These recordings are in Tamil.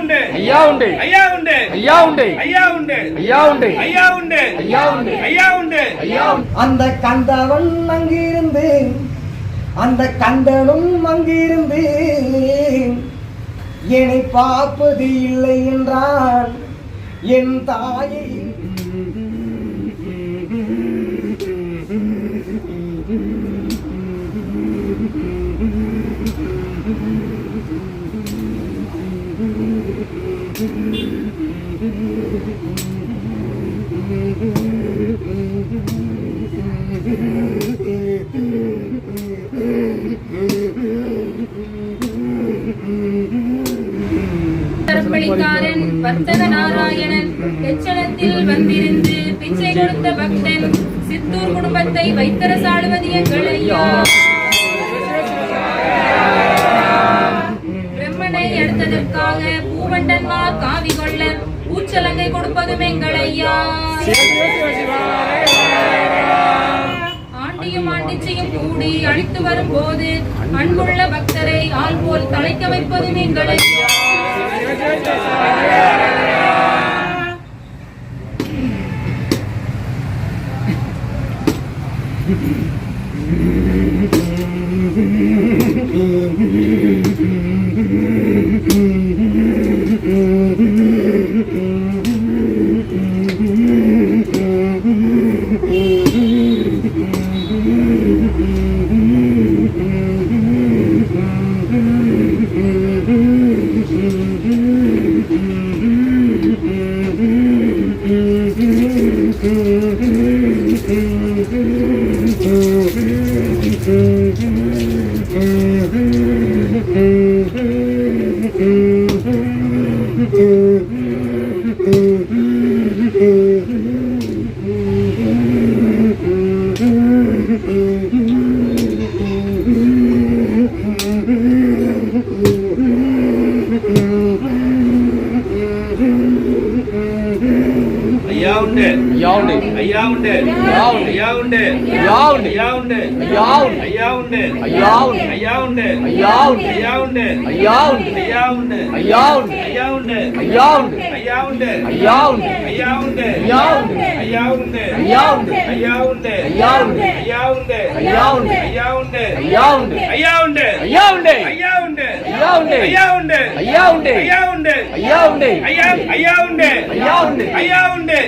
ஐயா உண்டு. ஐயா உண்டு. ஐயா உண்டு. ஐயா உண்டு. ஐயா உண்டு. ஐயா உண்டு. ஐயா உண்டு. ஐயா உண்டு. ஐயா உண்டு. அந்த கந்தவன் அங்கிருந்து அந்த கந்தனும் அங்கிருந்து என்னை பார்ப்பது இல்லை என்றான். என் தாயை வர்த்தக நாராயணன் எச்சலத்தில் வந்திருந்து பிச்சை கொடுத்த பக்தன் சித்தூர் குடும்பத்தை வைத்தர சாடுவது எங்கள் ஐயா. பிரம்மனை அடுத்ததற்காக பூவண்டன்மா காவி கொள்ள பூச்சலங்கை கொடுப்பதும் எங்கள் ஐயா. ஆண்டியும் ஆண்டிச்சையும் கூடி அழித்து வரும்போது அன்புள்ள பக்தரை ஆள் போல் தலைக்க வைப்பதும் எங்கள் ஐயா. Mm-hmm. Mm-hmm. ஐயா உண்டு ஐயா உண்டு ஐயா உண்டு. ஐயா உண்டு ஐயா உண்டு. ஐயா உண்டு ஐயா உண்டு. ஐயா உண்டு ஐயா உண்டு. ஐயா உண்டு ஐயா உண்டு. ஐயா உண்டு ஐயா உண்டு. ஐயா உண்டு ஐயா உண்டு. ஐயா உண்டு ஐயா உண்டு. ஐயா உண்டு ஐயா உண்டு. ஐயா உண்டு ஐயா உண்டு. ஐயா உண்டு ஐயா உண்டு. ஐயா உண்டு ஐயா உண்டு. ஐயா உண்டு ஐயா உண்டு. ஐயா உண்டு ஐயா உண்டு. ஐயா உண்டு ஐயா உண்டு. ஐயா உண்டு ஐயா உண்டு. ஐயா உண்டு ஐயா உண்டு. ஐயா உண்டு ஐயா ஐயா உண்டு. ஐயா உண்டு ஐயா உண்டு.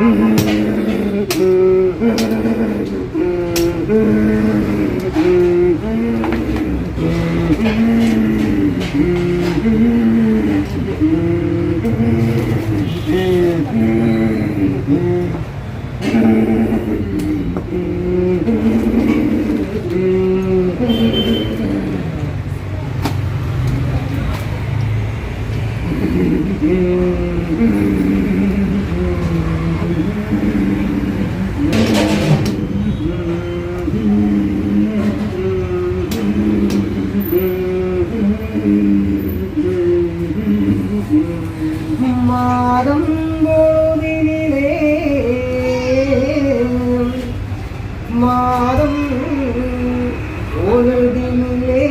மாதம் പാദം പോതിനിലേ മാതം ഒഴുതിനിലേ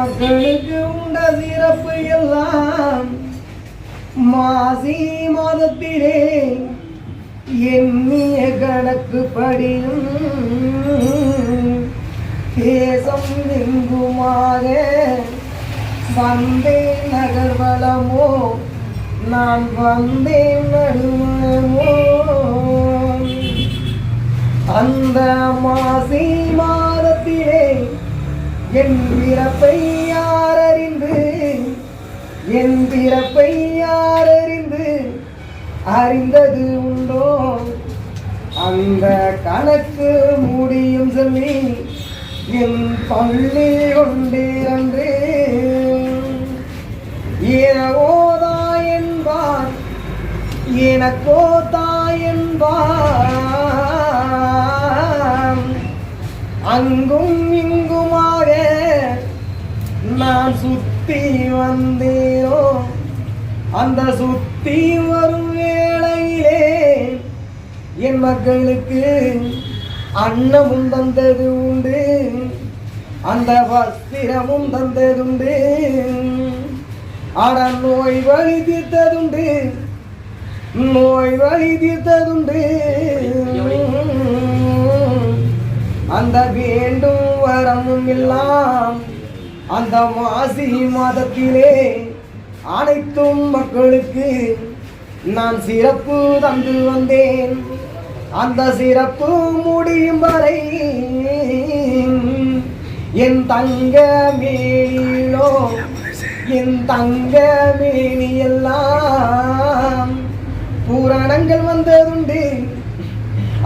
மக்களுக்கு உண்ட சிறப்பு எல்லாம் மாசி மாதத்திலே எண்ணிய கணக்கு படியும் தேசம் எங்குமாக வந்தேன் நகர்வலமோ நான் வந்தேன் நடுவலமோ என் பிறப்பை யாரறிந்து என் பிறப்பை யார் அறிந்தது உண்டோ? அந்த கணக்கு முடியும் சொல்லி என் பள்ளி கொண்டிரன்று இரவோதா என்பார் எனக்கோ தாயன்பான் அங்கும் நான் சுத்தி வந்தேனோ? அந்த சுத்தி வரும் வேளையிலே என் மக்களுக்கு அன்னமும் தந்தது உண்டு. அந்த வஸ்திரமும் தந்ததுண்டு. அட நோய் வழி தீர்த்ததுண்டு. நோய் வழி தீர்த்ததுண்டு. அந்த வேண்டும் வரமும் எல்லாம் அந்த மாசி மாதத்திலே அனைத்தும் மக்களுக்கு நான் சிறப்பு தந்து வந்தேன். அந்த சிறப்பு முடியும் வரை என் தங்க மேனியிலோ என் தங்க மேனி எல்லாம் பூரணங்கள் வந்ததுண்டு.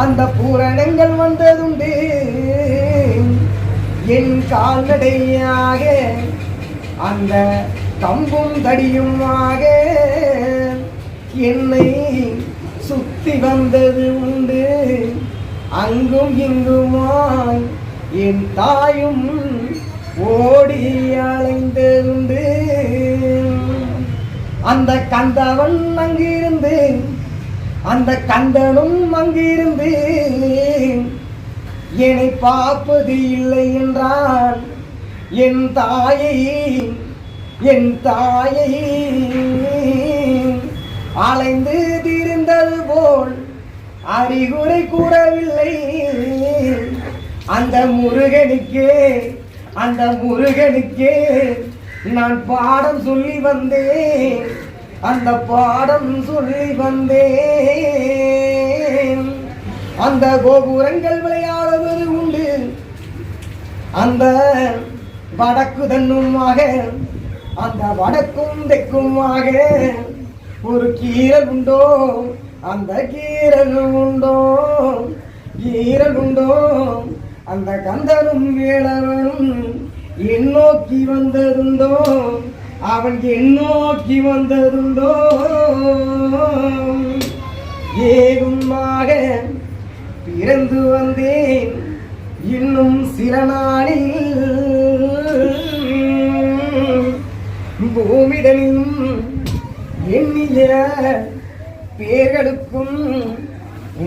அந்த பூரணங்கள் வந்ததுண்டு. என் கால்நடையாக அந்த கம்பும் தடியுமாக என்னை சுத்தி வந்தது உண்டு. அங்கும் இங்குமாய் என் தாயும் ஓடி அலைந்ததுண்டு. அந்த கந்தவன் அங்கிருந்து அந்த கந்தனும் அங்கிருந்து என்னை பார்ப்பது இல்லை என்றான். என் தாயை என் தாயை அலைந்து திரிந்தது போல் அறிகுறை கூறவில்லை. அந்த முருகனுக்கே அந்த முருகனுக்கே நான் பாடம் சொல்லி வந்தேன். அந்த பாடம் சொல்லி வந்தேன். அந்த கோபுரங்கள் விளையாடுவது உண்டு. அந்த வடக்கு தன்னுமாக அந்த வடக்கும் தெக்குமாக ஒரு கீரல் உண்டோ? அந்த கீரலும் உண்டோ? கீரல் உண்டோ? அந்த கந்தனும் வேளவனும் என் நோக்கி வந்ததுண்டோ? அவன் என் நோக்கி வந்ததுண்டோ? ஏகுமாக பிறந்து வந்தேன். இன்னும் சில நாளில். பூமிதனின் எண்ணிய பேர்களுக்கும்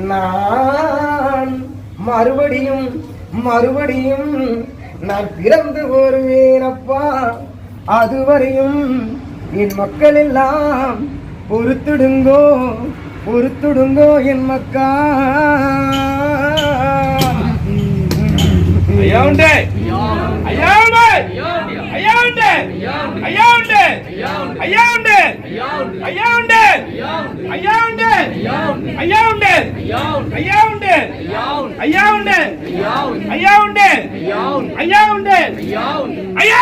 நான் மறுபடியும் மறுபடியும் நான் பிறந்து வருவேனப்பா. அதுவரையும் என் மக்கள் எல்லாம் பொறுத்துடுங்கோ. பொறுத்துடுங்கோ என் மக்கா ஐயா உண்டு ஐயா உண்டு ஐயா உண்டு ஐயா உண்டு ஐயா உண்டு ஐயா உண்டு ஐயா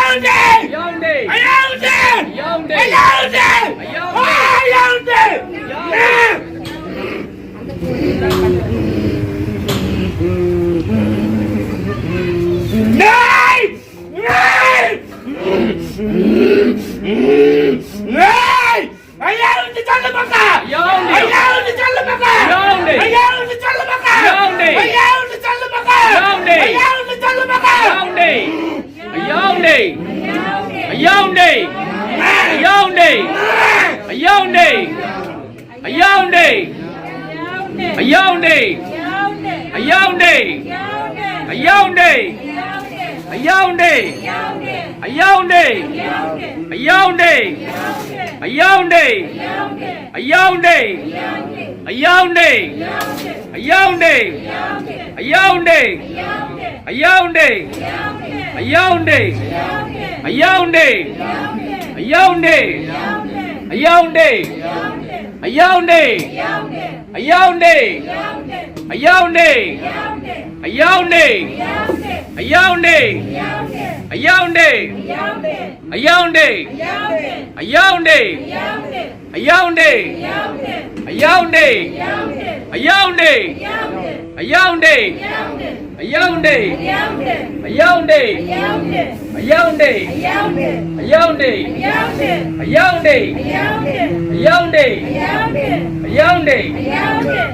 Ayonde! Ayonde! အယောင်နေအယောင်နေအယောင်နေအယောင်နေအယောင်နေအယောင်နေအယောင်နေအယောင်နေအယောင်နေအယောင်နေအယောင်နေအယောင်နေအယောင်နေအယောင်နေအယောင်နေအယောင်နေအယောင်နေ உண்டே ஐயா உண்டே ஐயா உண்டே ஐயா உண்டே ஐயா உண்டே ஐயா உண்டே ஐயா உண்டே ஐயா உண்டே ஐயா உண்டே ஐயா உண்டே ஐயா உண்டே ஐயா உண்டே ஐயா உண்டே ஐயா உண்டு ஐயா உண்டே ஐயா உண்டு ஐயா உண்டே ஐயா உண்டு ஐயா